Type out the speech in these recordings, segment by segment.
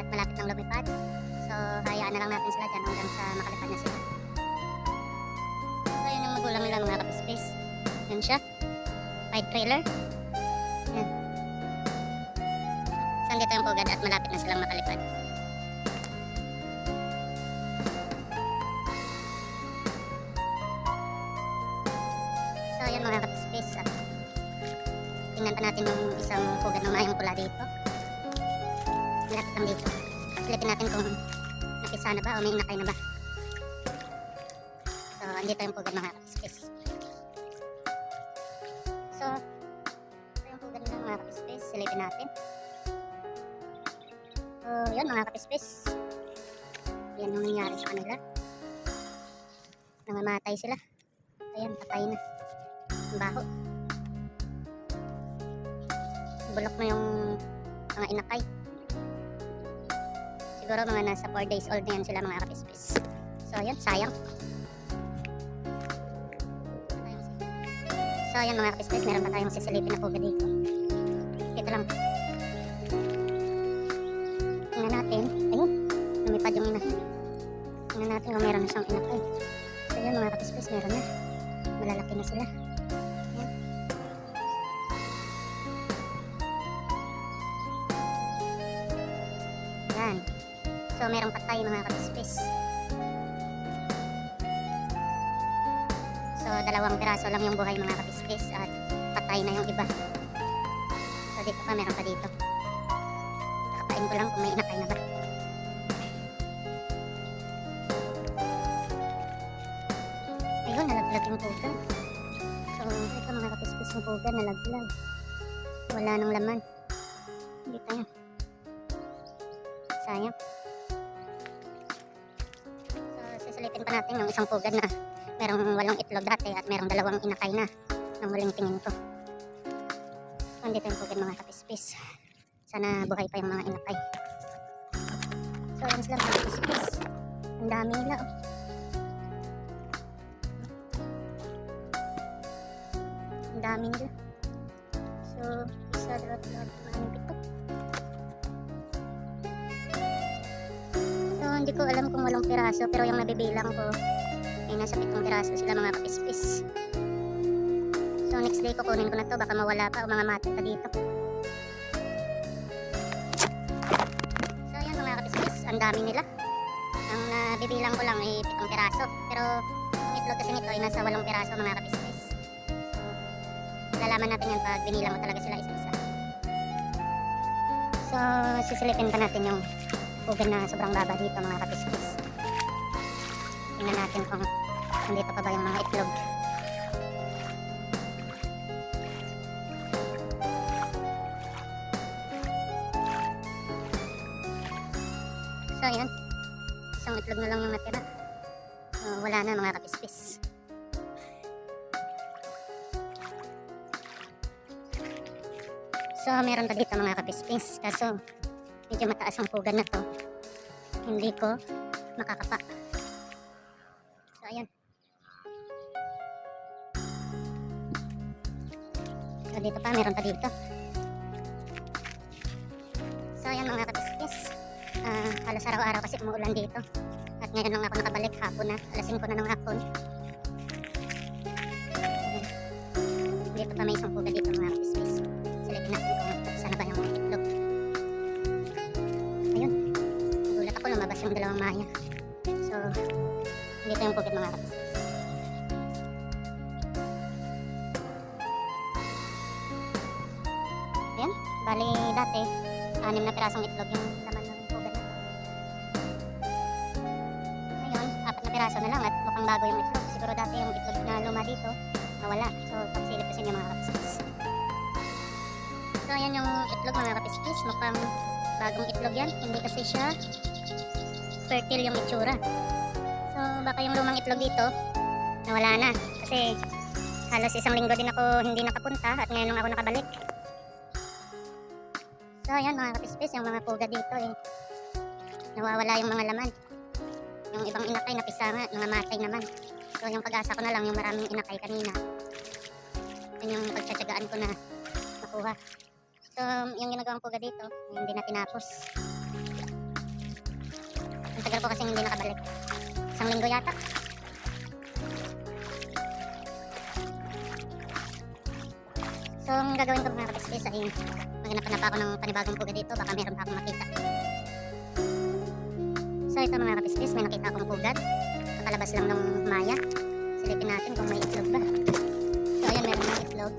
at malapit ng lumipad. So, hayaan na lang natin sila dyan hanggang sa makalipad na sila. So, yun yung magulang nila mga kapispace. Yan siya. White trailer. Yan. So, andito yung pugad at malapit na silang makalipad. Silipin natin kung napisa na ba o may inakay na ba. So, andito yung pugad mga kapispace. So, ito yung pugad ng mga kapispace. Silipin natin. So, yun mga kapispace. Yan yung nangyari sa kanila. Nangamatay sila. Ayan, patay na. Ang baho. Bulok na yung mga inakay. Siguro mga nasa 4 days old na yan sila mga kapispis. So, ayan, sayang. So, ayan mga kapispis, meron pa tayong sisilipin na pugad dito. Ito lang. Tingnan natin. Ayun, lumipad yung ina. Tingnan natin kung meron na siyang inakay. So, ayan mga kapispis, meron na. Malalaki na sila. So, merong patay mga kapispis. So, dalawang piraso lang yung buhay mga kapispis at patay na yung iba. So, dito pa, meron pa dito. Kakapain ko lang kung may inakay na ba. Ayun, nalaglag yung pugan. So, ito mga kapispis yung pugan, nalaglag. Wala nang laman. Dito yan. Sayang. Sisilipin pa natin yung isang pugad na merong walong itlog dati at merong dalawang inakay na ng huling tingin ko. So, andito yung pugad mga kapispis. Sana buhay pa yung mga inakay. So, yan sila mga kapispis. Ang dami nila. Oh. Ang dami nila. So, Hindi ko alam kung walang piraso, pero yung nabibilang ko, ay nasa pitong piraso sila mga kapispis. So, next day kukunin ko na to, baka mawala pa o mga mati pa dito. So, ayan mga kapispis, ang dami nila. Ang nabibilang ko lang ay pitong piraso, pero itlog kasi nito ay nasa walong piraso mga kapispis. So, lalaman natin yan pag binilang mo talaga sila isa-isa. So, sisilipin pa natin yung pugad na sobrang baba dito mga kapispis. Tingnan natin kung nandito pa ba yung mga itlog. So, ayan. Isang itlog na lang yung natira. So, wala na mga kapispis. So, meron pa dito mga kapispis. Kaso, medyo mataas ang pugad na to. Hindi ko makakapa. So, ayan. So, dito pa, meron pa dito. So, ayan mga kapispis. Ah, halos araw-araw kasi umuulan dito. At ngayon lang ako nakabalik hapon na. Alas 5 na ng hapon. Dito pa may isang dito yung pugad mga kapispis. Ayun. Bali dati, anim na pirasong itlog yung laman ng na. Ngayon, apat na piraso na lang at mukhang bago yung itlog. Siguro dati yung itlog na luma dito, nawala. So, pagsilip kasi niya mga kapispis. So, ayan yung itlog mga kapispis. Mukhang bagong itlog yan. Hindi kasi siya fertile yung itsura. So, baka yung lumang itlog dito, nawala na. Kasi halos isang linggo din ako hindi nakapunta at ngayon lang ako nakabalik. So, ayan mga kapispis, yung mga puga dito eh. Nawawala yung mga laman. Yung ibang inakay na pisanga, mga matay naman. So, yung pag-asa ko na lang, yung maraming inakay kanina. Yun yung pagtsatsagaan ko na makuha. So, yung ginagawang puga dito, hindi na tinapos. Tagal ko kasing hindi nakabalik. Isang linggo yata. So, ang gagawin ko mga kapispis ay maghanap-hanap ako ng panibagong puga dito. Baka meron pa akong makita. So, ito mga kapispis, may nakita akong pugad. Kakalabas lang ng maya. Silipin natin kung may itlog ba. So, ayan, meron ng itlog.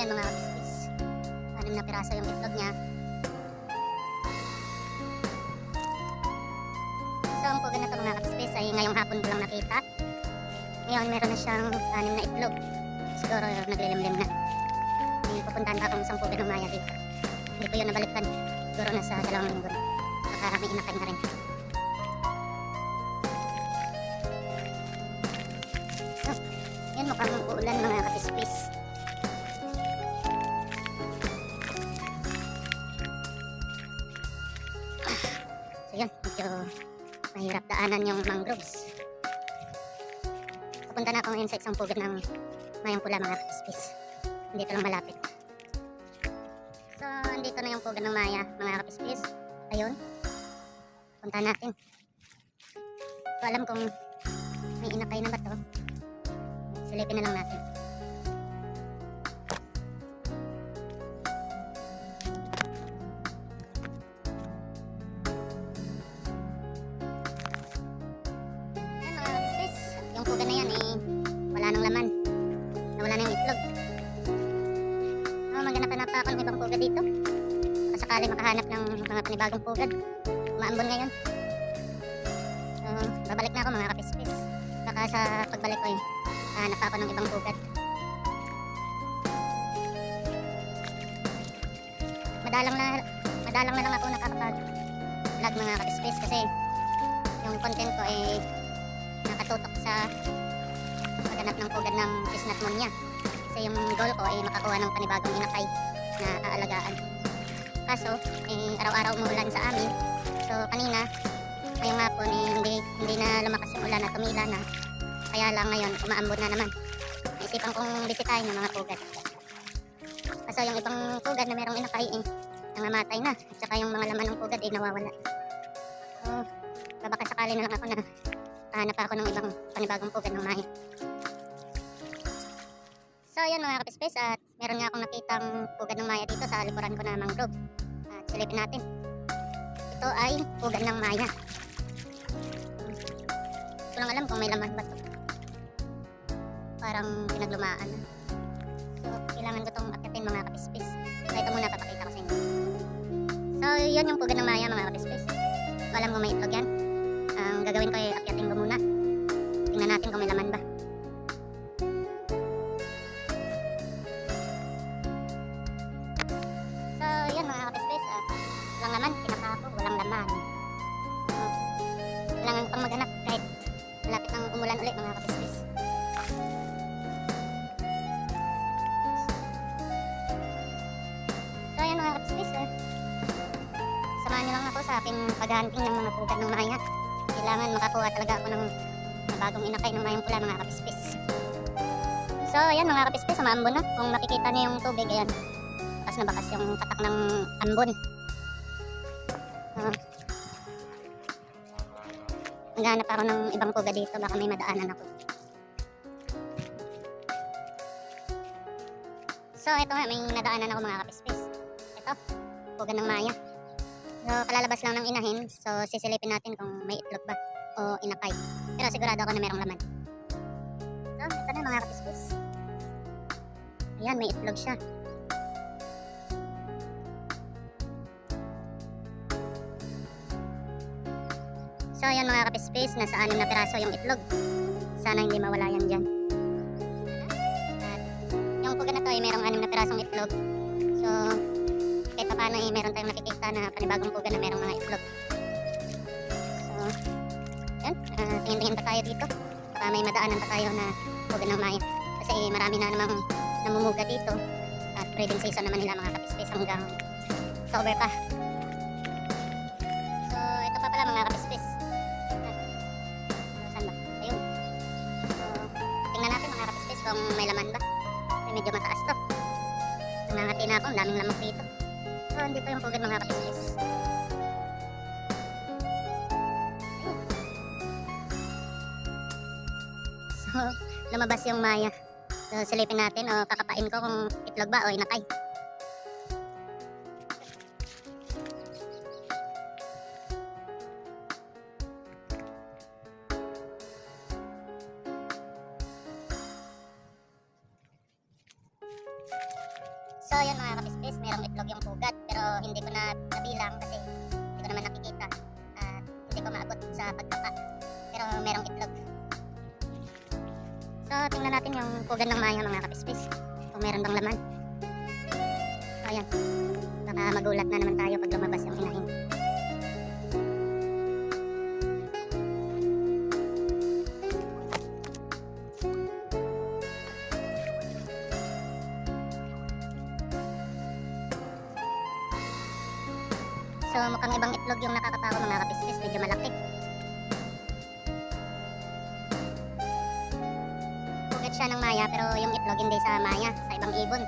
Ayan mga kapispis. Anim na piraso yung itlog niya. Ay ngayong hapon ko lang nakita. Ngayon, meron na siyang anim na itlog. Siguro naglilimlim na. May pupuntahan pa akong isang pugad ng maya dito. Hindi ko yun nabalikan. Siguro nasa dalawang linggo na. Baka may inakay na rin. So, yan mukhang uulan mga kapispis. Mangroves. Pupunta na ako ngayon sa isang pugad ng mayang pula mga kapispis. Dito lang malapit. So, andito na yung pugad ng maya mga kapispis. Ayun. Punta natin. So, alam kung may inakay na ba to. Silipin na lang natin. Sakali makahanap ng mga panibagong pugad. Maambon ngayon. So, babalik na ako mga kapispis. Baka sa pagbalik ko eh, hahanap ako ng ibang pugad. Madalang na, madalang na lang ako nakakapag vlog mga kapispis kasi yung content ko eh nakatutok sa paghanap ng pugad ng Kisnat Monya. Kasi yung goal ko ay makakuha ng panibagong inakay na aalagaan. Kaso, eh, araw-araw umuulan sa amin. So, kanina, ngayong hapon, eh, hindi, hindi na lumakas yung ulan at tumila na. Kaya lang ngayon, umaambon na naman. Naisipan kong bisitahin yung mga pugad. Kaso yung ibang pugad na merong inakay, eh, nangamatay na. At saka yung mga laman ng pugad, eh, nawawala. So, baka sakali na lang ako na hanap ako ng ibang panibagong pugad ng maya. So, ayan mga kapispes at meron nga akong nakitang pugad ng maya dito sa likuran ko na mangrove. At silipin natin. Ito ay pugad ng maya. Hindi ko lang alam kung may laman ba to. Parang pinaglumaan na. So, kailangan ko itong akitin mga kapispes. So, ito muna papakita ko sa inyo. So, yun yung pugad ng maya mga kapispes. Ko alam kung may itlog yan. Ang gagawin ko ay akyatin ko muna. Paghahunting ng mga pugad ng maya. Kailangan makakuha talaga ako ng bagong inakay ng mayang pula mga kapispes. So, ayan mga kapispes, maambon na. Kung makikita niyo yung tubig, ayan. Bakas na bakas yung patak ng ambon. Uh, Naghanap ako ng ibang puga dito, baka may madaanan ako. So, ito nga, may nadaanan ako mga kapispes. Ito, puga ng maya. So, kalalabas lang ng inahin. So, sisilipin natin kung may itlog ba o inakay. Pero sigurado ako na merong laman. So, ito na mga kapispes. Ayan, may itlog siya. So, ayan mga kapispes, nasa anim na piraso yung itlog. Sana hindi mawala yan dyan. At yung puga na to ay merong anim na pirasong itlog. So, paano eh, meron tayong nakikita na panibagong puga na merong mga itlog. So, yan. Uh, tingin-tingin pa tayo dito. Baka may madaanan pa tayo na puga ng maya. Kasi marami na namang namumuga dito. At breeding season naman nila mga kapispes hanggang October pa. So, ito pa pala mga kapispes. Yan. So, saan ba? Ayun. So, tingnan natin mga kapispes kung may laman ba. Ay, medyo mataas to. Nangangati na ako, ang daming lamok dito kaso hindi yung pugad mga kapitsis. So, lumabas yung maya. So, silipin natin o kakapain ko kung itlog ba o inatay. Sa pagkaka. Pero merong itlog. So, tingnan natin yung pugan ng maya mga kapispis. Kung meron bang laman. So. Baka magulat na naman tayo pag lumabas yung inahin. Pero yung itlog hindi sa maya, sa ibang ibon.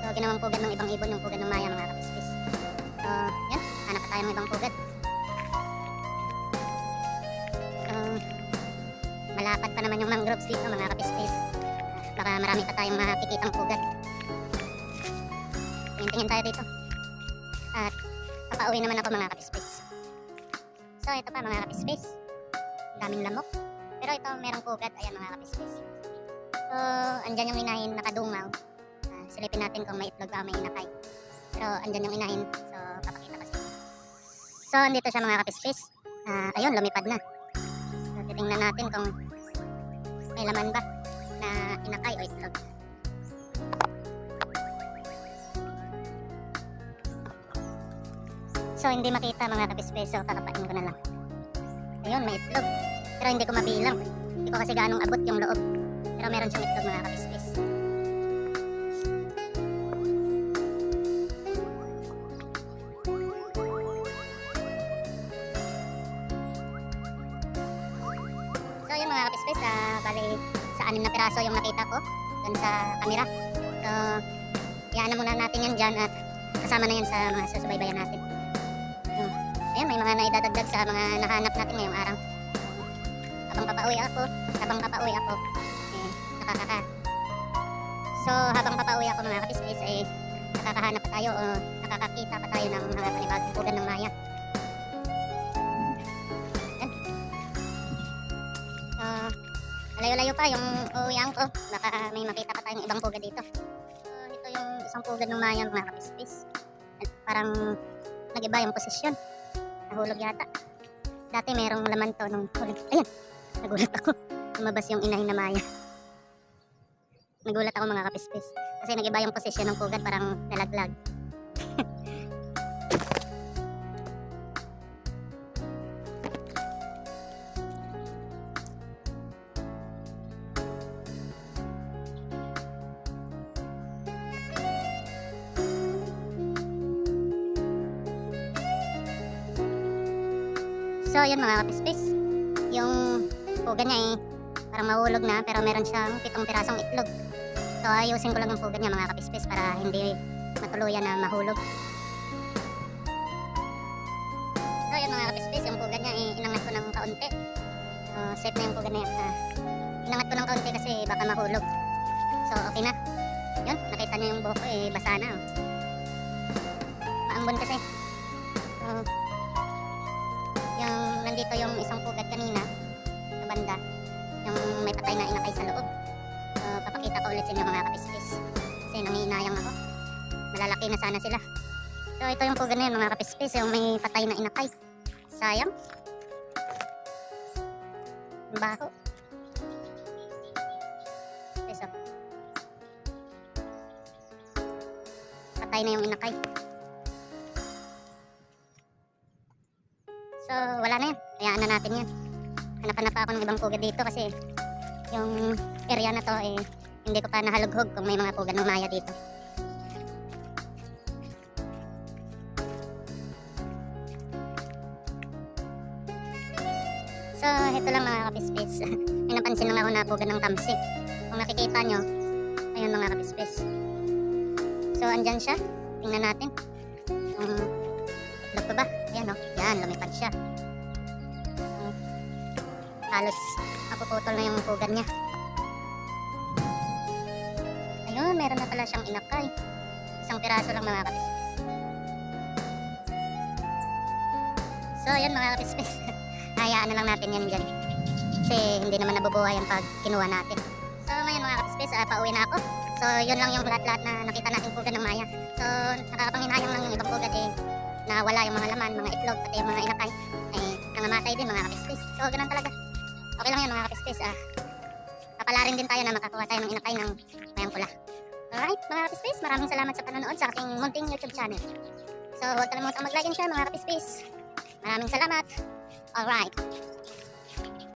So, ginawang pugad ng ibang ibon yung pugad ng maya mga kapispis. So, yan. Hanap tayo ng ibang pugad. So, malapad pa naman yung mangroves dito mga kapispis. Baka marami pa tayong makikitang pugad. Tingin-tingin tayo dito. At Papauwi naman ako mga kapispis. So ito pa mga kapispis. Daming lamok. Pero ito merong pugat. Ayan mga kapispis. So andyan yung inahin nakadungaw. Ah, silipin natin kung may itlog ba o may inakay. Pero andyan yung inahin. So papakita ko sa inyo. So andito siya mga kapispis. Ah, ayun lumipad na. So titingnan natin kung may laman ba na inakay o itlog. So, hindi makita mga kapispes. So, kakapain ko na lang. Ayun, may itlog. Pero hindi ko mabilang. Hindi ko kasi ganong abot yung loob. Pero meron siyang itlog mga kapispes. So, yun mga kapispes. Ah, bali, sa anim na piraso yung nakita ko. Dun sa kamera. So, iyaan na muna natin yan dyan at kasama na yan sa mga susubaybayan natin. Ayan, may mga naidadagdag sa mga nahanap natin ngayong araw. Habang papauwi ako, habang papauwi ako. So, habang papauwi ako mga kapispis, eh, nakakahanap pa tayo o nakakakita pa tayo ng mga panibagong ng maya. Ayan. Ah, malayo-layo pa yung uuwian ko. Baka may makita pa tayong ibang pugad dito. So, ito yung isang pugad ng maya mga kapispis. Parang nag-iba yung posisyon. Nahulog yata. Dati merong laman to nung. Ayan! Nagulat ako. Lumabas yung inahin na maya. Nagulat ako mga kapispis. Kasi nag-iba yung posisyon ng pugad parang nalaglag. So, yun mga kapispis. Yung puga niya eh, parang mahulog na pero meron siyang pitong pirasong itlog. So, ayusin ko lang yung puga niya mga kapispis para hindi matuluyan na mahulog. So, yun mga kapispis, yung puga niya eh, inangat ko ng kaunti. So, safe na yung puga na yan. Ah, inangat ko ng kaunti kasi baka mahulog. So, okay na. Yun, nakita niyo yung buhok ko eh, basa na. Oh. Maambon kasi. So, yung nandito yung isang pugad kanina sa banda yung may patay na inakay sa loob so, papakita ko ulit sa inyo mga kapispis kasi nangihinayang ako. Malalaki na sana sila. So ito yung pugad na yun mga kapispis yung may patay na inakay. Sayang. Ang baho. So, patay na yung inakay. So, wala na yan. Hayaan na natin yan. Hanap-hanap pa ako ng ibang pugad dito kasi yung area na to eh, hindi ko pa nahalughog kung may mga pugad ng maya dito. So, ito lang mga kapispis. may napansin lang ako na pugad ng tamsi. Kung nakikita nyo, ayun mga kapispis. So, andyan siya. Tingnan natin. Kung itlog pa ba? Ayan o. Yan, lumipad siya. Um, halos mapuputol na yung pugan niya. Meron na pala siyang inakay. Isang piraso lang mga kapispis. So, yun mga kapispis. Hayaan na lang natin yan dyan. Kasi hindi naman nabubuhay yung pag kinuha natin. So, ngayon mga kapispis, ah, pauwi na ako. So, yun lang yung lahat-lahat na nakita natin pugad ng Maya. So, nakakapanghinayang lang yung ibang pugad eh, na wala yung mga laman, mga itlog, pati yung mga inakay. Eh, nangamatay din mga kapispis. So, ganun talaga. Okay lang yan mga kapispis. Ah, kapalarin din tayo na makakuha tayo ng inakay ng mayang pula. Alright, mga kapispis, maraming salamat sa panonood sa aking munting YouTube channel. So, huwag kalimutang mag-like and share mga kapispis. Maraming salamat. Alright.